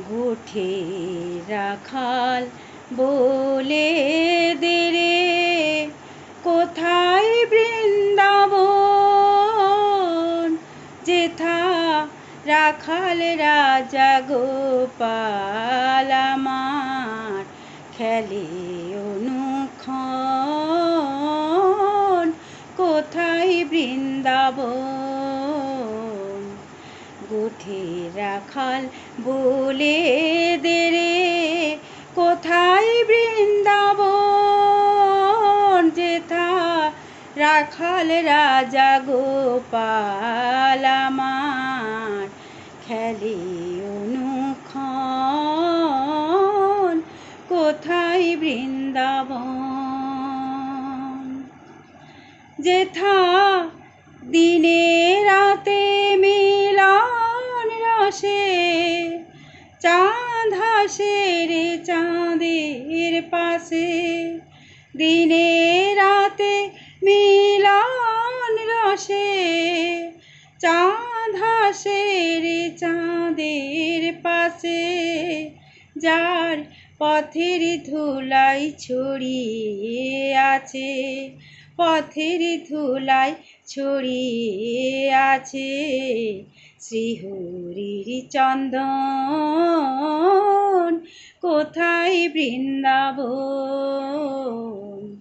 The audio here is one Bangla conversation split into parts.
গোঠে রাখাল বলে দেরে কোথায় বৃন্দাবন? যেথা রাখাল রাজা গোপাল আমার খেলে অনুক্ষণ। কোথায় বৃন্দাবন? গোঠে রাখাল বলে দেরে কোথায় বৃন্দাবন যেথা? রাখাল রাজা গোপাল আমার খেলে অনুক্ষণ, কোথায় বৃন্দাবন যেথা দিনে রাতে রসে চাঁদ হাসে রে চাঁদের পাশে। দিনে রাতে মিলন রসে। চাঁদ হাসে রে চাঁদের পাশে। যার পথের ধুলাই ছড়িয়ে আছে। পথের ধুলাই ছড়িয়ে আছে শ্রীহরির চন্দন। কোথায় বৃন্দাবন?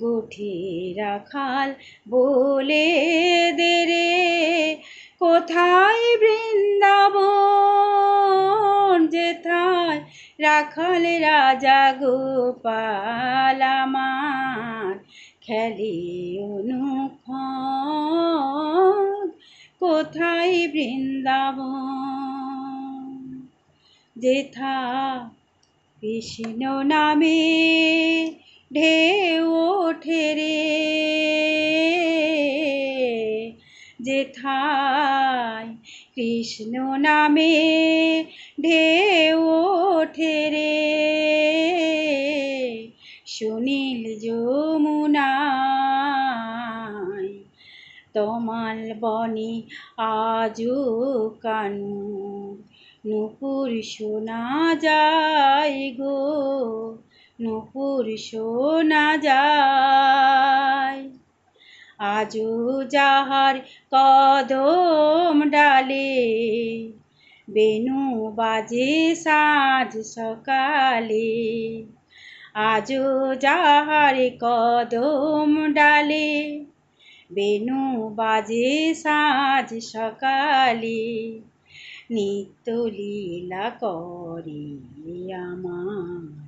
গোঠে রাখাল বলে দেরে কোথায় বৃন্দাবন? যেথায় রাখাল রাজা গোপাল আমার। খেলে অনুক্ষণ কোথায় বৃন্দাবন? যেথা কৃষ্ণ নামে ঢেউ ওঠে রে। যেথায় কৃষ্ণ নামে ঢেউ ওঠে রে। সুনীল তমাল বনে আজও কানু, নুপুর শোনা যায় গো, নুপুর শোনা যায়। আজও যাহার কদম ডালে, বেনু বাজে সাজ সকালে। আজও যাহার কদম ডালে বেনু বাজে সাজ সকালে, নিত্য লীলা করে আমার,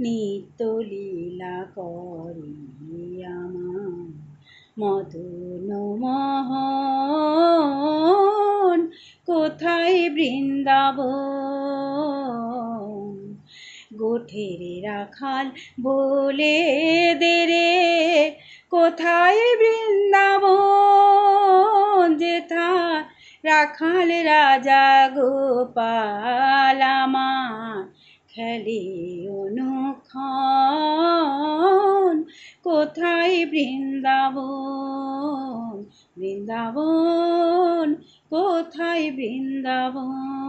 নিত্য লীলা করে আমার। মদন মোহন, কোথায় বৃন্দাবন? গোঠের রাখাল বলে দেরে কোথায় বৃন্দাবন? যেথা রাখাল রাজা গোপাল খেলে অনুক্ষণ। কোথায় বৃন্দাবন? বৃন্দাবন কোথায় বৃন্দাবন?